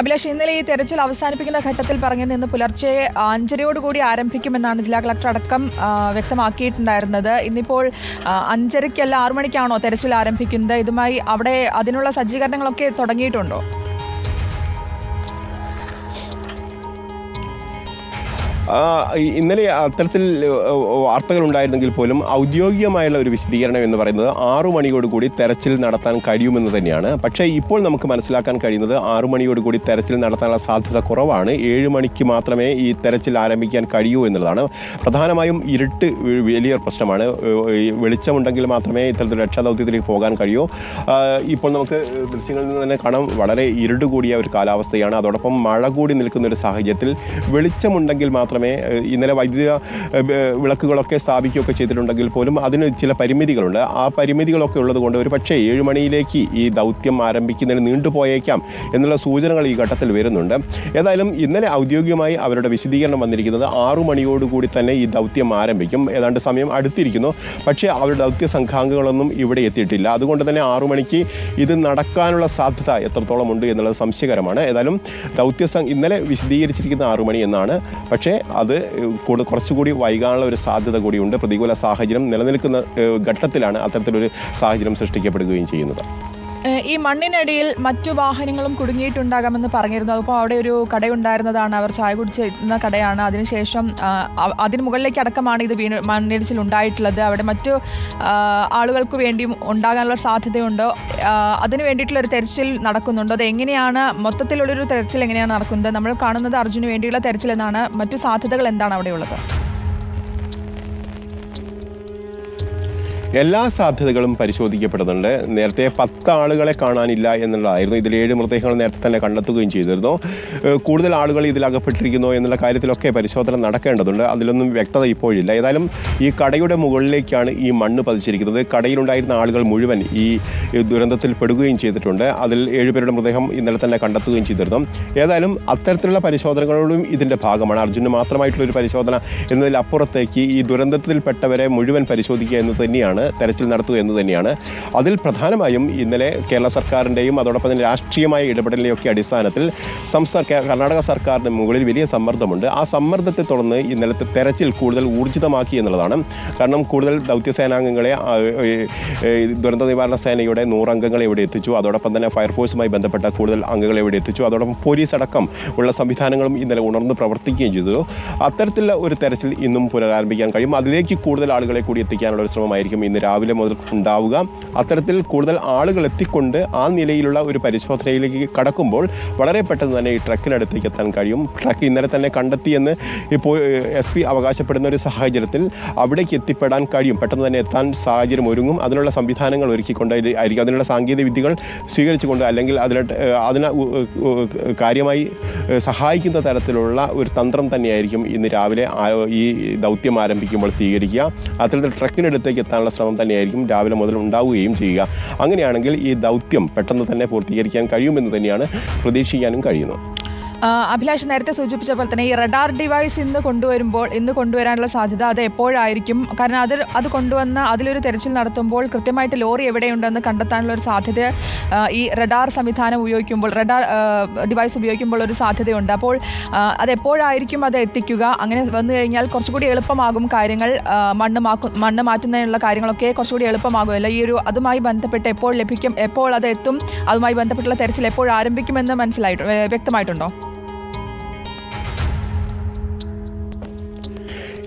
അഭിലാഷ് ഇന്നലെ ഈ തെരച്ചിൽ അവസാനിപ്പിക്കുന്ന ഘട്ടത്തിൽ പറഞ്ഞത് ഇന്ന് പുലർച്ചെ അഞ്ചരയോടുകൂടി ആരംഭിക്കുമെന്നാണ് ജില്ലാ കളക്ടർ അടക്കം വ്യക്തമാക്കിയിട്ടുണ്ടായിരുന്നത്. ഇന്നിപ്പോൾ അഞ്ചരയ്ക്കല്ല ആറു മണിക്കാണോ തെരച്ചിൽ ആരംഭിക്കുന്നത്? ഇതുമായി അവിടെ അതിനുള്ള സജ്ജീകരണങ്ങളൊക്കെ തുടങ്ങിയിട്ടുണ്ടോ? ഇന്നലെ അത്തരത്തിൽ വാർത്തകൾ ഉണ്ടായിരുന്നെങ്കിൽ പോലും ഔദ്യോഗികമായുള്ള ഒരു വിശദീകരണം എന്ന് പറയുന്നത് ആറു മണിയോടുകൂടി തെരച്ചിൽ നടത്താൻ കഴിയുമെന്ന് തന്നെയാണ്. പക്ഷേ ഇപ്പോൾ നമുക്ക് മനസ്സിലാക്കാൻ കഴിയുന്നത് ആറു മണിയോടുകൂടി തെരച്ചിൽ നടത്താനുള്ള സാധ്യത കുറവാണ്. ഏഴ് മണിക്ക് മാത്രമേ ഈ തെരച്ചിൽ ആരംഭിക്കാൻ കഴിയൂ എന്നുള്ളതാണ്. പ്രധാനമായും ഇരുട്ട് വലിയ വലിയൊരു പ്രശ്നമാണ്. വെളിച്ചമുണ്ടെങ്കിൽ മാത്രമേ ഇത്തരത്തിൽ രക്ഷാദൗത്യത്തിലേക്ക് പോകാൻ കഴിയൂ. ഇപ്പോൾ നമുക്ക് ദൃശ്യങ്ങളിൽ നിന്ന് തന്നെ കാണാം. വളരെ ഇരുട് കൂടിയ ഒരു കാലാവസ്ഥയാണ്. അതോടൊപ്പം മഴ കൂടി നിൽക്കുന്ന ഒരു സാഹചര്യത്തിൽ വെളിച്ചമുണ്ടെങ്കിൽ മാത്രമേ ഇന്നലെ വൈദ്യുത വിളക്കുകളൊക്കെ സ്ഥാപിക്കുകയൊക്കെ ചെയ്തിട്ടുണ്ടെങ്കിൽ പോലും അതിന് ചില പരിമിതികളുണ്ട്. ആ പരിമിതികളൊക്കെ ഉള്ളതുകൊണ്ട് ഒരു പക്ഷേ ഏഴ് മണിയിലേക്ക് ഈ ദൗത്യം ആരംഭിക്കുന്നതിന് നീണ്ടുപോയേക്കാം എന്നുള്ള സൂചനകൾ ഈ ഘട്ടത്തിൽ വരുന്നുണ്ട്. ഏതായാലും ഇന്നലെ ഔദ്യോഗികമായി അവരുടെ വിശദീകരണം വന്നിരിക്കുന്നത് ആറു മണിയോടുകൂടി തന്നെ ഈ ദൗത്യം ആരംഭിക്കും. ഏതാണ്ട് സമയം അടുത്തിരിക്കുന്നു. പക്ഷേ അവരുടെ ദൗത്യ സംഘാംഗങ്ങളൊന്നും ഇവിടെ എത്തിയിട്ടില്ല. അതുകൊണ്ട് തന്നെ ആറു മണിക്ക് ഇത് നടക്കാനുള്ള സാധ്യത എത്രത്തോളം ഉണ്ട് എന്നുള്ളത് സംശയകരമാണ്. ഏതായാലും ദൗത്യ ഇന്നലെ വിശദീകരിച്ചിരിക്കുന്ന ആറു മണി എന്നാണ്. പക്ഷേ അത് കുറച്ചുകൂടി വൈകാനുള്ള ഒരു സാധ്യത കൂടിയുണ്ട്. പ്രതികൂല സാഹചര്യം നിലനിൽക്കുന്ന ഘട്ടത്തിലാണ് അത്തരത്തിലൊരു സാഹചര്യം സൃഷ്ടിക്കപ്പെടുകയും ചെയ്യുന്നത്. ഈ മണ്ണിനടിയിൽ മറ്റു വാഹനങ്ങളും കുടുങ്ങിയിട്ടുണ്ടാകാമെന്ന് പറഞ്ഞിരുന്നു. അപ്പോൾ അവിടെ ഒരു കടയുണ്ടായിരുന്നതാണ്. അവർ ചായ കുടിച്ചിരുന്ന കടയാണ്. അതിനുശേഷം അതിന് മുകളിലേക്ക് അടക്കമാണ് ഇത് വീണ് മണ്ണിടിച്ചിൽ ഉണ്ടായിട്ടുള്ളത്. അവിടെ മറ്റു ആളുകൾക്ക് വേണ്ടിയും ഉണ്ടാകാനുള്ള സാധ്യതയുണ്ടോ. അതിന് വേണ്ടിയിട്ടുള്ള ഒരു തെരച്ചിൽ നടക്കുന്നുണ്ടോ. അത് എങ്ങനെയാണ് മൊത്തത്തിലുള്ളൊരു തെരച്ചിൽ എങ്ങനെയാണ് നടക്കുന്നത്? നമ്മൾ കാണുന്നത് അർജുന് വേണ്ടിയുള്ള തെരച്ചിൽ എന്നാണ്. മറ്റു സാധ്യതകൾ എന്താണ് അവിടെയുള്ളത്? എല്ലാ സാധ്യതകളും പരിശോധിക്കപ്പെടുന്നുണ്ട്. നേരത്തെ പത്ത് ആളുകളെ കാണാനില്ല എന്നുള്ളതായിരുന്നു. ഇതിൽ ഏഴ് മൃതദേഹങ്ങൾ നേരത്തെ തന്നെ കണ്ടെത്തുകയും ചെയ്തിരുന്നു. കൂടുതൽ ആളുകൾ ഇതിൽ അകപ്പെട്ടിരിക്കുന്നു എന്നുള്ള കാര്യത്തിലൊക്കെ പരിശോധന നടക്കേണ്ടതുണ്ട്. അതിലൊന്നും വ്യക്തത ഇപ്പോഴില്ല. ഏതായാലും ഈ കടയുടെ മുകളിലേക്കാണ് ഈ മണ്ണ് പതിച്ചിരിക്കുന്നത്. കടയിലുണ്ടായിരുന്ന ആളുകൾ മുഴുവൻ ഈ ദുരന്തത്തിൽ പെടുകയും ചെയ്തിട്ടുണ്ട്. അതിൽ ഏഴുപേരുടെ മൃതദേഹം ഇന്നലെ തന്നെ കണ്ടെത്തുകയും ചെയ്തിരുന്നു. ഏതായാലും അത്തരത്തിലുള്ള പരിശോധനകളോടും ഇതിന്റെ ഭാഗമാണ്. അർജുന് മാത്രമായിട്ടുള്ളൊരു പരിശോധന എന്നതിലപ്പുറത്തേക്ക് ഈ ദുരന്തത്തിൽപ്പെട്ടവരെ മുഴുവൻ പരിശോധിക്കുക എന്ന് തന്നെയാണ് തെരച്ചിൽ നടത്തുക എന്ന് തന്നെയാണ്. അതിൽ പ്രധാനമായും ഇന്നലെ കേരള സർക്കാരിന്റെയും അതോടൊപ്പം തന്നെ രാഷ്ട്രീയമായ ഇടപെടലിന്റെയൊക്കെ അടിസ്ഥാനത്തിൽ സംസ്ഥാന കർണാടക സർക്കാരിന് മുകളിൽ വലിയ സമ്മർദ്ദമുണ്ട്. ആ സമ്മർദ്ദത്തെ തുടർന്ന് ഇന്നലത്തെ തെരച്ചിൽ കൂടുതൽ ഊർജിതമാക്കി എന്നുള്ളതാണ്. കാരണം കൂടുതൽ ദൗത്യസേനാംഗങ്ങളെ ദുരന്ത നിവാരണ സേനയുടെ നൂറംഗങ്ങളെ ഇവിടെ എത്തിച്ചു. അതോടൊപ്പം തന്നെ ഫയർഫോഴ്സുമായി ബന്ധപ്പെട്ട കൂടുതൽ അംഗങ്ങളെ ഇവിടെ എത്തിച്ചു. അതോടൊപ്പം പോലീസ് അടക്കം ഉള്ള സംവിധാനങ്ങളും ഇന്നലെ ഉണർന്ന് പ്രവർത്തിക്കുകയും ചെയ്തു. അത്തരത്തിലുള്ള ഒരു തെരച്ചിൽ ഇന്നും പുനരാരംഭിക്കാൻ കഴിയും. അതിലേക്ക് കൂടുതൽ ആളുകളെ കൂടി എത്തിക്കാനുള്ള ഒരു ശ്രമമായിരിക്കും ഇന്ന് രാവിലെ മുതൽ ഉണ്ടാവുക. അത്തരത്തിൽ കൂടുതൽ ആളുകൾ എത്തിക്കൊണ്ട് ആ നിലയിലുള്ള ഒരു പരിശോധനയിലേക്ക് കടക്കുമ്പോൾ വളരെ പെട്ടെന്ന് തന്നെ ഈ ട്രക്കിനടുത്തേക്ക് എത്താൻ കഴിയും. ട്രക്ക് ഇന്നലെ തന്നെ കണ്ടെത്തിയെന്ന് ഇപ്പോൾ എസ് പി അവകാശപ്പെടുന്ന ഒരു സാഹചര്യത്തിൽ അവിടേക്ക് എത്തിപ്പെടാൻ കഴിയും. പെട്ടെന്ന് തന്നെ എത്താൻ സാഹചര്യം ഒരുങ്ങും. അതിനുള്ള സംവിധാനങ്ങൾ ഒരുക്കിക്കൊണ്ട് ആയിരിക്കും. അതിനുള്ള സാങ്കേതിക വിദ്യകൾ സ്വീകരിച്ചുകൊണ്ട് അല്ലെങ്കിൽ അതിന് അതിന് കാര്യമായി സഹായിക്കുന്ന തരത്തിലുള്ള ഒരു തന്ത്രം തന്നെയായിരിക്കും ഇന്ന് രാവിലെ ഈ ദൗത്യം ആരംഭിക്കുമ്പോൾ സ്വീകരിക്കുക. അത്തരത്തിൽ ട്രക്കിനടുത്തേക്ക് എത്താനുള്ള ശ്രമം തന്നെയായിരിക്കും രാവിലെ മുതൽ ഉണ്ടാവുകയും ചെയ്യുക. അങ്ങനെയാണെങ്കിൽ ഈ ദൗത്യം പെട്ടെന്ന് തന്നെ പൂർത്തീകരിക്കാൻ കഴിയുമെന്ന് തന്നെയാണ് പ്രതീക്ഷിക്കാനും കഴിയുന്നത്. അഭിലാഷ് നേരത്തെ സൂചിപ്പിച്ച പോലെ തന്നെ ഈ റഡാർ ഡിവൈസ് ഇന്ന് കൊണ്ടുവരുമ്പോൾ ഇന്ന് കൊണ്ടുവരാനുള്ള സാധ്യത അത് എപ്പോഴായിരിക്കും? കാരണം അത് അത് കൊണ്ടുവന്ന് അതിലൊരു തെരച്ചിൽ നടത്തുമ്പോൾ കൃത്യമായിട്ട് ലോറി എവിടെയുണ്ടെന്ന് കണ്ടെത്താനുള്ള ഒരു സാധ്യത ഈ റഡാർ സംവിധാനം ഉപയോഗിക്കുമ്പോൾ റഡാർ ഡിവൈസ് ഉപയോഗിക്കുമ്പോൾ ഒരു സാധ്യതയുണ്ട്. അപ്പോൾ അത് എപ്പോഴായിരിക്കും അത് എത്തിക്കുക? അങ്ങനെ വന്നു കഴിഞ്ഞാൽ കുറച്ചുകൂടി എളുപ്പമാകും കാര്യങ്ങൾ മണ്ണ് മാക്കു മണ്ണ് മാറ്റുന്നതിനുള്ള കാര്യങ്ങളൊക്കെ കുറച്ചുകൂടി എളുപ്പമാകുമല്ലോ. ഈ ഒരു അതുമായി ബന്ധപ്പെട്ട് എപ്പോൾ ലഭിക്കും എപ്പോൾ അത് എത്തും അതുമായി ബന്ധപ്പെട്ടുള്ള തെരച്ചിൽ എപ്പോൾ ആരംഭിക്കുമെന്ന് മനസ്സിലായിട്ട് വ്യക്തമായിട്ടുണ്ടോ?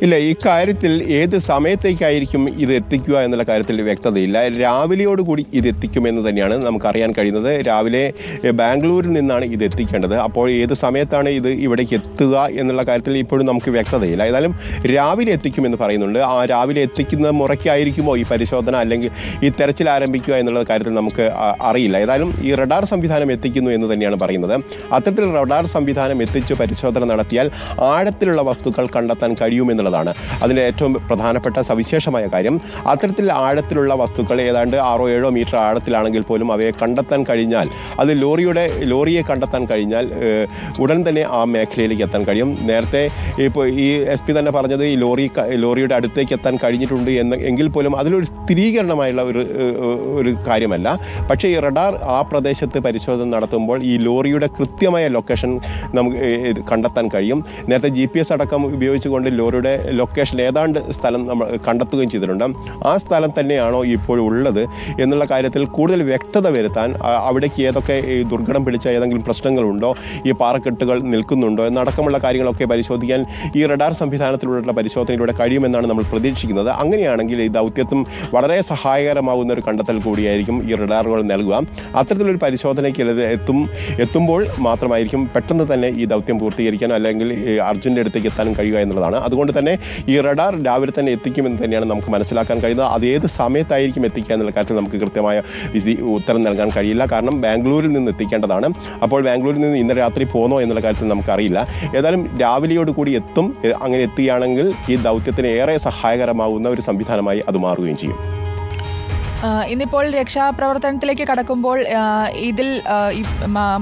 ഇല്ല ഈ കാര്യത്തിൽ ഏത് സമയത്തേക്കായിരിക്കും ഇത് എത്തിക്കുക എന്നുള്ള കാര്യത്തിൽ വ്യക്തതയില്ല. രാവിലെയോടുകൂടി ഇത് എത്തിക്കുമെന്ന് തന്നെയാണ് നമുക്കറിയാൻ കഴിയുന്നത്. രാവിലെ ബാംഗ്ലൂരിൽ നിന്നാണ് ഇത് എത്തിക്കേണ്ടത്. അപ്പോൾ ഏത് സമയത്താണ് ഇത് ഇവിടേക്ക് എത്തുക എന്നുള്ള കാര്യത്തിൽ ഇപ്പോഴും നമുക്ക് വ്യക്തതയില്ല. ഏതായാലും രാവിലെ എത്തിക്കുമെന്ന് പറയുന്നുണ്ട്. ആ രാവിലെ എത്തിക്കുന്ന മുറയ്ക്കായിരിക്കുമോ ഈ പരിശോധന അല്ലെങ്കിൽ ഈ തെരച്ചിൽ ആരംഭിക്കുക എന്നുള്ള കാര്യത്തിൽ നമുക്ക് അറിയില്ല. ഏതായാലും ഈ റഡാർ സംവിധാനം എത്തിക്കുന്നു എന്ന് തന്നെയാണ് പറയുന്നത്. അത്തരത്തിൽ റഡാർ സംവിധാനം എത്തിച്ച് പരിശോധന നടത്തിയാൽ ആഴത്തിലുള്ള വസ്തുക്കൾ കണ്ടെത്താൻ കഴിയുമെന്നുള്ളതാണ് എന്നുള്ളതാണ്. അതിന്റെ ഏറ്റവും പ്രധാനപ്പെട്ട സവിശേഷമായ കാര്യം അത്തരത്തിൽ ആഴത്തിലുള്ള വസ്തുക്കൾ ഏതാണ്ട് ആറോ ഏഴോ മീറ്റർ ആഴത്തിലാണെങ്കിൽ പോലും അവയെ കണ്ടെത്താൻ കഴിഞ്ഞാൽ അത് ലോറിയുടെ ലോറിയെ കണ്ടെത്താൻ കഴിഞ്ഞാൽ ഉടൻ തന്നെ ആ മേഖലയിലേക്ക് എത്താൻ കഴിയും. നേരത്തെ ഇപ്പോൾ ഈ എസ് പി തന്നെ പറഞ്ഞത് ഈ ലോറി ലോറിയുടെ അടുത്തേക്ക് എത്താൻ കഴിഞ്ഞിട്ടുണ്ട് എന്ന് എങ്കിൽ പോലും അതിലൊരു സ്ഥിരീകരണമായുള്ള ഒരു ഒരു കാര്യമല്ല. പക്ഷേ ഈ റഡാർ ആ പ്രദേശത്ത് പരിശോധന നടത്തുമ്പോൾ ഈ ലോറിയുടെ കൃത്യമായ ലൊക്കേഷൻ നമുക്ക് കണ്ടെത്താൻ കഴിയും. നേരത്തെ ജി പി എസ് അടക്കം ഉപയോഗിച്ചുകൊണ്ട് ലോറിയുടെ ലൊക്കേഷൻ ഏതാണ്ട് സ്ഥലം നമ്മൾ കണ്ടെത്തുകയും ചെയ്തിട്ടുണ്ട്. ആ സ്ഥലം തന്നെയാണോ ഇപ്പോൾ ഉള്ളത് എന്നുള്ള കാര്യത്തിൽ കൂടുതൽ വ്യക്തത വരുത്താൻ അവിടേക്ക് ഏതൊക്കെ ഈ ദുർഘടം പിടിച്ച ഏതെങ്കിലും പ്രശ്നങ്ങളുണ്ടോ ഈ പാറക്കെട്ടുകൾ നിൽക്കുന്നുണ്ടോ എന്നടക്കമുള്ള കാര്യങ്ങളൊക്കെ പരിശോധിക്കാൻ ഈ റഡാർ സംവിധാനത്തിലൂടെയുള്ള പരിശോധനയിലൂടെ കഴിയുമെന്നാണ് നമ്മൾ പ്രതീക്ഷിക്കുന്നത്. അങ്ങനെയാണെങ്കിൽ ഈ ദൗത്യത്തും വളരെ സഹായകരമാവുന്ന ഒരു കണ്ടെത്തൽ കൂടിയായിരിക്കും ഈ റഡാറുകൾ നൽകുക. അത്തരത്തിലൊരു പരിശോധനയ്ക്ക് എത്തും എത്തുമ്പോൾ മാത്രമായിരിക്കും പെട്ടെന്ന് തന്നെ ഈ ദൗത്യം പൂർത്തീകരിക്കാൻ അല്ലെങ്കിൽ അർജുന്റെ അടുത്തേക്ക് എത്താനും കഴിയുക എന്നുള്ളതാണ്. അതുകൊണ്ട് തന്നെ ഈ റഡാർ രാവിലെ തന്നെ എത്തിക്കുമെന്ന് തന്നെയാണ് നമുക്ക് മനസ്സിലാക്കാൻ കഴിയുന്നത്. അത് ഏത് സമയത്തായിരിക്കും എത്തിക്കുക എന്നുള്ള കാര്യത്തിൽ നമുക്ക് കൃത്യമായ വിധി ഉത്തരം നൽകാൻ കഴിയില്ല. കാരണം ബാംഗ്ലൂരിൽ നിന്ന് എത്തിക്കേണ്ടതാണ്. അപ്പോൾ ബാംഗ്ലൂരിൽ നിന്ന് ഇന്ന് രാത്രി പോന്നോ എന്നുള്ള കാര്യത്തിൽ നമുക്കറിയില്ല. ഏതായാലും രാവിലെയോട് കൂടി എത്തും. അങ്ങനെ എത്തുകയാണെങ്കിൽ ഈ ദൗത്യത്തിന് ഏറെ സഹായകരമാകുന്ന ഒരു സംവിധാനമായി അത് മാറുകയും ചെയ്യും. ഇന്നിപ്പോൾ രക്ഷാപ്രവർത്തനത്തിലേക്ക് കടക്കുമ്പോൾ ഇതിൽ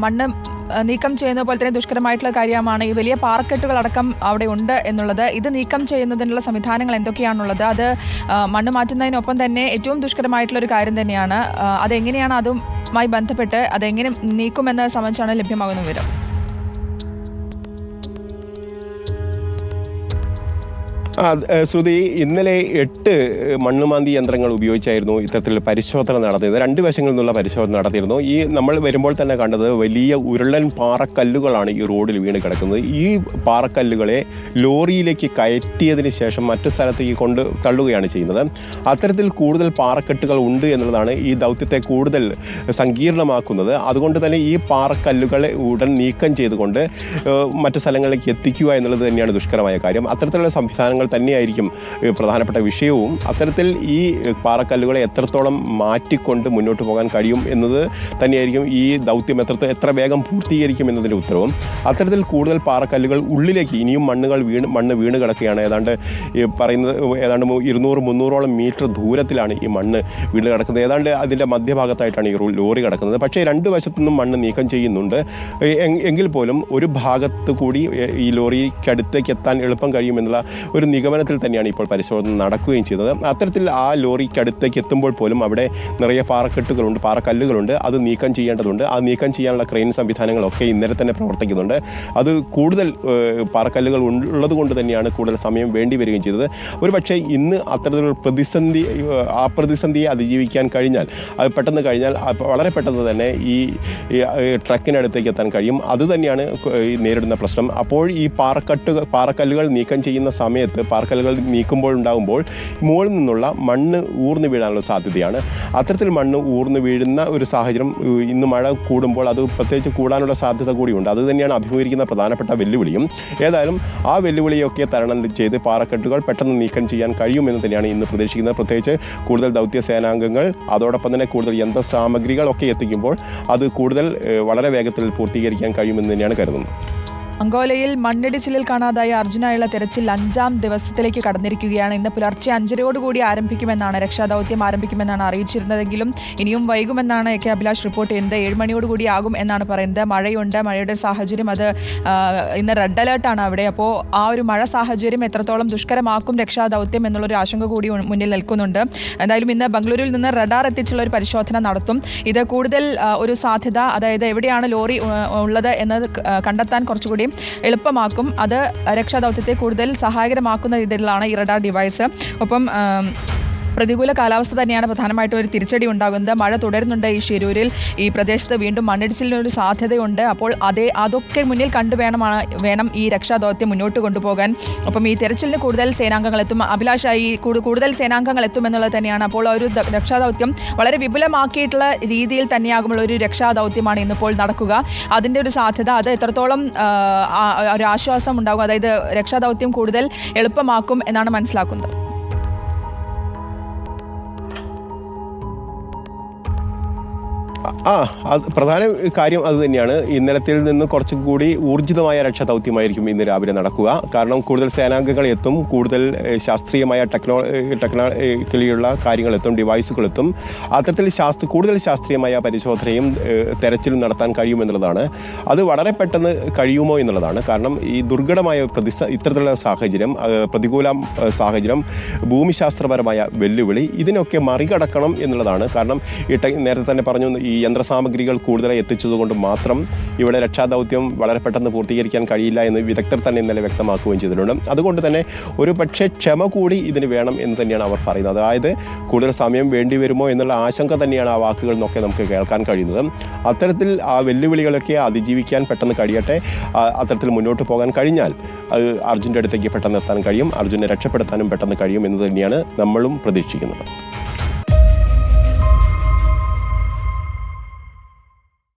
മണ്ണ് നീക്കം ചെയ്യുന്ന പോലെ തന്നെ ദുഷ്കരമായിട്ടുള്ള കാര്യമാണ്. ഈ വലിയ പാറക്കെട്ടുകളടക്കം അവിടെ ഉണ്ട് എന്നുള്ളത്. ഇത് നീക്കം ചെയ്യുന്നതിനുള്ള സംവിധാനങ്ങൾ എന്തൊക്കെയാണുള്ളത്? അത് മണ്ണ് മാറ്റുന്നതിനൊപ്പം തന്നെ ഏറ്റവും ദുഷ്കരമായിട്ടുള്ള ഒരു കാര്യം തന്നെയാണ്. അതെങ്ങനെയാണ് അതുമായി ബന്ധപ്പെട്ട് അതെങ്ങനെ നീക്കുമെന്നത് സംബന്ധിച്ചാണ് ലഭ്യമാകുന്ന വിവരം. ശ്രുതി ഇന്നലെ എട്ട് മണ്ണുമാന്തി യന്ത്രങ്ങൾ ഉപയോഗിച്ചായിരുന്നു ഇത്തരത്തിലുള്ള പരിശോധന നടത്തിയത്. രണ്ട് വശങ്ങളിൽ നിന്നുള്ള പരിശോധന നടത്തിയിരുന്നു. ഈ നമ്മൾ വരുമ്പോൾ തന്നെ കണ്ടത് വലിയ ഉരുളൻ പാറക്കല്ലുകളാണ് ഈ റോഡിൽ വീണ് കിടക്കുന്നത്. ഈ പാറക്കല്ലുകളെ ലോറിയിലേക്ക് കയറ്റിയതിന് ശേഷം മറ്റു സ്ഥലത്തേക്ക് കൊണ്ട് തള്ളുകയാണ് ചെയ്യുന്നത്. അത്തരത്തിൽ കൂടുതൽ പാറക്കെട്ടുകൾ ഉണ്ട് എന്നുള്ളതാണ് ഈ ദൗത്യത്തെ കൂടുതൽ സങ്കീർണമാക്കുന്നത്. അതുകൊണ്ട് തന്നെ ഈ പാറക്കല്ലുകളെ ഉടൻ നീക്കം ചെയ്തുകൊണ്ട് മറ്റു സ്ഥലങ്ങളിലേക്ക് എത്തിക്കുക എന്നുള്ളത് തന്നെയാണ് ദുഷ്കരമായ കാര്യം. അത്തരത്തിലുള്ള സംവിധാനങ്ങൾ തന്നെയായിരിക്കും പ്രധാനപ്പെട്ട വിഷയവും. അത്തരത്തിൽ ഈ പാറക്കല്ലുകളെ എത്രത്തോളം മാറ്റിക്കൊണ്ട് മുന്നോട്ട് പോകാൻ കഴിയും എന്നത് തന്നെയായിരിക്കും ഈ ദൗത്യം എത്ര എത്ര വേഗം പൂർത്തീകരിക്കും എന്നതിന്റെ ഉത്തരവും. അത്തരത്തിൽ കൂടുതൽ പാറക്കല്ലുകൾ ഉള്ളിലേക്ക് ഇനിയും മണ്ണുകൾ വീണ് മണ്ണ് വീണ് കിടക്കുകയാണ്. ഏതാണ്ട് ഈ പറയുന്നത് ഏതാണ്ട് ഇരുന്നൂറ് മുന്നൂറോളം മീറ്റർ ദൂരത്തിലാണ് ഈ മണ്ണ് വീണ് കിടക്കുന്നത്. ഏതാണ്ട് അതിന്റെ മധ്യഭാഗത്തായിട്ടാണ് ഈ ലോറി കിടക്കുന്നത്. പക്ഷേ രണ്ട് വശത്തു നിന്നും മണ്ണ് നീക്കം ചെയ്യുന്നുണ്ട്. എങ്കിൽ പോലും ഒരു ഭാഗത്ത് കൂടി ഈ ലോറിക്കടുത്തേക്ക് എത്താൻ എളുപ്പം കഴിയുമെന്നുള്ള ഒരു നിഗമനത്തിൽ തന്നെയാണ് ഇപ്പോൾ പരിശോധന നടക്കുകയും ചെയ്തത്. അത്തരത്തിൽ ആ ലോറിക്കടുത്തേക്ക് എത്തുമ്പോൾ പോലും അവിടെ നിറയെ പാറക്കെട്ടുകളുണ്ട് പാറക്കല്ലുകളുണ്ട്. അത് നീക്കം ചെയ്യേണ്ടതുണ്ട്. ആ നീക്കം ചെയ്യാനുള്ള ക്രെയിൻ സംവിധാനങ്ങളൊക്കെ ഇന്നലെ തന്നെ പ്രവർത്തിക്കുന്നുണ്ട്. അത് കൂടുതൽ പാറക്കല്ലുകൾ ഉള്ളത് കൊണ്ട് തന്നെയാണ് കൂടുതൽ സമയം വേണ്ടി വരികയും ചെയ്തത്. ഒരു പക്ഷേ ഇന്ന് അത്തരത്തിലുള്ള പ്രതിസന്ധി ആ പ്രതിസന്ധിയെ അതിജീവിക്കാൻ കഴിഞ്ഞാൽ അത് പെട്ടെന്ന് കഴിഞ്ഞാൽ വളരെ പെട്ടെന്ന് തന്നെ ഈ ട്രക്കിനടുത്തേക്ക് എത്താൻ കഴിയും. അത് തന്നെയാണ് നേരിടുന്ന പ്രശ്നം. അപ്പോൾ ഈ പാറക്കെട്ടുകൾ പാറക്കല്ലുകൾ നീക്കം ചെയ്യുന്ന സമയത്ത് പാറക്കല്ലുകൾ നീക്കുമ്പോൾ ഉണ്ടാകുമ്പോൾ മുകളിൽ നിന്നുള്ള മണ്ണ് ഊർന്നു വീഴാനുള്ള സാധ്യതയാണ്. അത്തരത്തിൽ മണ്ണ് ഊർന്നു വീഴുന്ന ഒരു സാഹചര്യം ഇന്ന് മഴ കൂടുമ്പോൾ അത് പ്രത്യേകിച്ച് കൂടാനുള്ള സാധ്യത കൂടിയുണ്ട്. അത് തന്നെയാണ് അഭിമുഖീകരിക്കുന്ന പ്രധാനപ്പെട്ട വെല്ലുവിളിയും. ഏതായാലും ആ വെല്ലുവിളിയൊക്കെ തരണം ചെയ്ത് പാറക്കെട്ടുകൾ പെട്ടെന്ന് നീക്കം ചെയ്യാൻ കഴിയുമെന്ന് തന്നെയാണ് ഇന്ന് പ്രതീക്ഷിക്കുന്നത്. പ്രത്യേകിച്ച് കൂടുതൽ ദൗത്യ സേനാംഗങ്ങൾ അതോടൊപ്പം തന്നെ കൂടുതൽ യന്ത്രസാമഗ്രികളൊക്കെ എത്തിക്കുമ്പോൾ അത് കൂടുതൽ വളരെ വേഗത്തിൽ പൂർത്തീകരിക്കാൻ കഴിയുമെന്ന് തന്നെയാണ് കരുതുന്നത്. അങ്കോലയിൽ മണ്ണിടിച്ചിലിൽ കാണാതായ അർജുനായുള്ള തെരച്ചിൽ അഞ്ചാം ദിവസത്തിലേക്ക് കടന്നിരിക്കുകയാണ്. ഇന്ന് പുലർച്ചെ അഞ്ചരയോടുകൂടി ആരംഭിക്കുമെന്നാണ് രക്ഷാദൗത്യം ആരംഭിക്കുമെന്നാണ് അറിയിച്ചിരുന്നതെങ്കിലും ഇനിയും വൈകുമെന്നാണ് എ കെ അഭിലാഷ് റിപ്പോർട്ട് ചെയ്യുന്നത്. ഏഴ് മണിയോടുകൂടി ആകും എന്നാണ് പറയുന്നത്. മഴയുണ്ട് മഴയുടെ സാഹചര്യം അത് ഇന്ന് റെഡ് അലേർട്ടാണ് അവിടെ. അപ്പോൾ ആ ഒരു മഴ സാഹചര്യം എത്രത്തോളം ദുഷ്കരമാക്കും രക്ഷാദൗത്യം എന്നുള്ളൊരു ആശങ്ക കൂടി മുന്നിൽ നിൽക്കുന്നുണ്ട്. എന്തായാലും ഇന്ന് ബംഗളൂരുവിൽ നിന്ന് റഡാർ എത്തിച്ചുള്ള ഒരു പരിശോധന നടത്തും. ഇത് കൂടുതൽ ഒരു സാധ്യത അതായത് എവിടെയാണ് ലോറി ഉള്ളത് എന്നത് കണ്ടെത്താൻ കുറച്ചുകൂടി എളുപ്പമാക്കും. അത് രക്ഷാദൗത്യത്തെ കൂടുതൽ സഹായകരമാക്കുന്ന രീതിയിലാണ് ഈ റഡാർ ഡിവൈസ്. ഒപ്പം പ്രതികൂല കാലാവസ്ഥ തന്നെയാണ് പ്രധാനമായിട്ടും ഒരു തിരിച്ചടി ഉണ്ടാകുന്നത്. മഴ തുടരുന്നുണ്ട് ഈ ഷിരൂരിൽ. ഈ പ്രദേശത്ത് വീണ്ടും മണ്ണിടിച്ചിലിനൊരു സാധ്യതയുണ്ട്. അപ്പോൾ അതേ അതൊക്കെ മുന്നിൽ കണ്ടു വേണമാണ് വേണം ഈ രക്ഷാദൗത്യം മുന്നോട്ട് കൊണ്ടുപോകാൻ. അപ്പം ഈ തെരച്ചിലിന് കൂടുതൽ സേനാംഗങ്ങൾ എത്തും. അഭിലാഷായി കൂടുതൽ സേനാംഗങ്ങൾ എത്തുമെന്നുള്ളത് തന്നെയാണ്. അപ്പോൾ ഒരു രക്ഷാദൗത്യം വളരെ വിപുലമാക്കിയിട്ടുള്ള രീതിയിൽ തന്നെയാകുമുള്ള ഒരു രക്ഷാദൗത്യമാണ് ഇന്നിപ്പോൾ നടക്കുക. അതിന്റെ ഒരു സാധ്യത അത് എത്രത്തോളം ഒരു ആശ്വാസം ഉണ്ടാകും. അതായത് രക്ഷാദൗത്യം കൂടുതൽ എളുപ്പമാക്കും എന്നാണ് മനസ്സിലാക്കുന്നത്. ആ അത് പ്രധാന കാര്യം അത് തന്നെയാണ്. ഇന്നലത്തിൽ നിന്ന് കുറച്ചും കൂടി ഊർജിതമായ രക്ഷാദൗത്യമായിരിക്കും ഇന്ന് രാവിലെ നടക്കുക. കാരണം കൂടുതൽ സേനാംഗങ്ങൾ എത്തും കൂടുതൽ ശാസ്ത്രീയമായ ടെക്നോ ടെക്നോളജിയുള്ള ഡിവൈസുകൾ എത്തും അത്തരത്തിൽ ശാസ്ത്ര കൂടുതൽ ശാസ്ത്രീയമായ പരിശോധനയും തെരച്ചിലും നടത്താൻ കഴിയുമെന്നുള്ളതാണ് അത് വളരെ പെട്ടെന്ന് കഴിയുമോ എന്നുള്ളതാണ്. കാരണം ഈ ദുർഘടമായ പ്രതിസ ഇത്തരത്തിലുള്ള സാഹചര്യം പ്രതികൂല സാഹചര്യം ഭൂമിശാസ്ത്രപരമായ വെല്ലുവിളി ഇതിനൊക്കെ മറികടക്കണം എന്നുള്ളതാണ്. കാരണം ഈ നേരത്തെ തന്നെ പറഞ്ഞു ഈ യന്ത്രസാമഗ്രികൾ കൂടുതലായി എത്തിച്ചതുകൊണ്ട് മാത്രം ഇവിടെ രക്ഷാദൗത്യം വളരെ പെട്ടെന്ന് പൂർത്തീകരിക്കാൻ കഴിയില്ല എന്ന് വിദഗ്ധർ തന്നെ ഇന്നലെ വ്യക്തമാക്കുകയും ചെയ്തിട്ടുണ്ട്. അതുകൊണ്ട് തന്നെ ഒരു പക്ഷേ ക്ഷമ കൂടി ഇതിന് വേണം എന്ന് തന്നെയാണ് അവർ പറയുന്നത്. അതായത് കൂടുതൽ സമയം വേണ്ടി വരുമോ എന്നുള്ള ആശങ്ക തന്നെയാണ് ആ വാക്കുകളിൽ നിന്നൊക്കെ നമുക്ക് കേൾക്കാൻ കഴിയുന്നത്. അത്തരത്തിൽ ആ വെല്ലുവിളികളൊക്കെ അതിജീവിക്കാൻ പെട്ടെന്ന് കഴിയട്ടെ. അത്തരത്തിൽ മുന്നോട്ട് പോകാൻ കഴിഞ്ഞാൽ അത് അർജുന്റെ അടുത്തേക്ക് പെട്ടെന്ന് എത്താൻ കഴിയും. അർജുനെ രക്ഷപ്പെടുത്താനും പെട്ടെന്ന് കഴിയും എന്ന് തന്നെയാണ് നമ്മളും പ്രതീക്ഷിക്കുന്നത്.